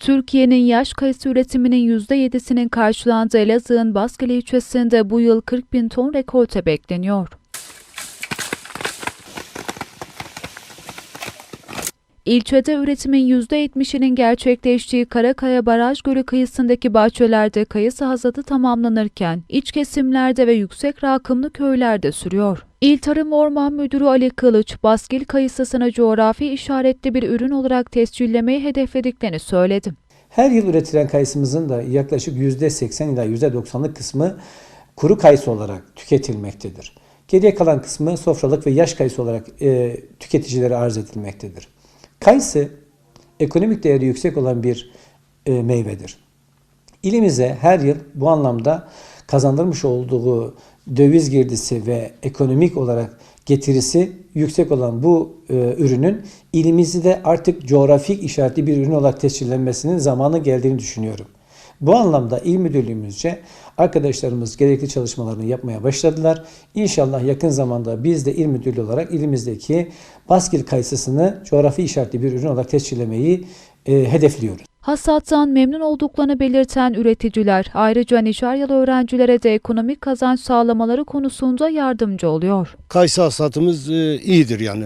Türkiye'nin yaş kayısı üretiminin %7'sinin karşılandığı Elazığ'ın Baskeli ilçesinde bu yıl 40 bin ton rekolte bekleniyor. İlçede üretimin %70'inin gerçekleştiği Karakaya Baraj Gölü kıyısındaki bahçelerde kayısı hasadı tamamlanırken iç kesimlerde ve yüksek rakımlı köylerde sürüyor. İl Tarım Orman Müdürü Ali Kılıç, baskil kayısısını coğrafi işaretli bir ürün olarak tescillemeyi hedeflediklerini söyledi. Her yıl üretilen kayısımızın da yaklaşık %80 ila %90'lık kısmı kuru kayısı olarak tüketilmektedir. Geriye kalan kısmı sofralık ve yaş kayısı olarak e, tüketicilere arz edilmektedir. Kayısı ekonomik değeri yüksek olan bir e, meyvedir. İlimize her yıl bu anlamda kazandırmış olduğu döviz girdisi ve ekonomik olarak getirisi yüksek olan bu e, ürünün ilimizi de artık coğrafik işaretli bir ürün olarak tescillenmesinin zamanı geldiğini düşünüyorum. Bu anlamda il müdürlüğümüzce arkadaşlarımız gerekli çalışmalarını yapmaya başladılar. İnşallah yakın zamanda biz de il müdürlüğü olarak ilimizdeki baskil kayısısını coğrafi işaretli bir ürün olarak tescillemeyi e, hedefliyoruz. Hasattan memnun olduklarını belirten üreticiler ayrıca Nijeryalı öğrencilere de ekonomik kazanç sağlamaları konusunda yardımcı oluyor. Kayısı hasatımız e, iyidir yani.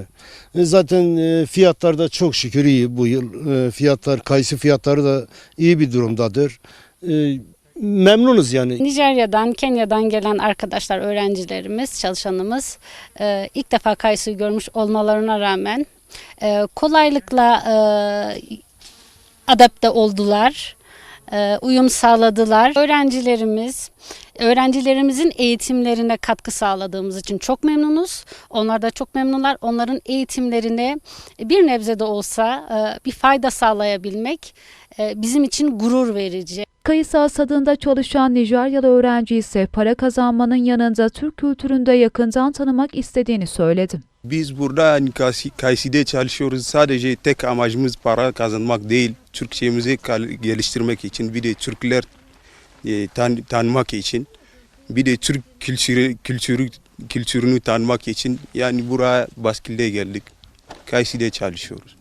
E, Zaten e, fiyatlar da çok şükür iyi bu yıl. E, Fiyatlar, kayısı fiyatları da iyi bir durumdadır. E, Memnunuz yani. Nijerya'dan, Kenya'dan gelen arkadaşlar, öğrencilerimiz, çalışanımız e, ilk defa kayısı görmüş olmalarına rağmen e, kolaylıkla e, adapte oldular, e, uyum sağladılar. Öğrencilerimiz, öğrencilerimizin eğitimlerine katkı sağladığımız için çok memnunuz. Onlar da çok memnunlar. Onların eğitimlerine bir nebze de olsa e, bir fayda sağlayabilmek e, bizim için gurur verici. Kayısı hasadında çalışan Nijeryalı öğrenci ise para kazanmanın yanında Türk kültüründe yakından tanımak istediğini söyledi. Biz burada Nikasi- Kaysi'de çalışıyoruz. Sadece tek amacımız para kazanmak değil. Türkçemizi geliştirmek için bir de Türkler e, tan- tanımak için bir de Türk kültürü, kültürü kültürünü tanımak için yani buraya Baskil'de geldik. Kaysi'de çalışıyoruz.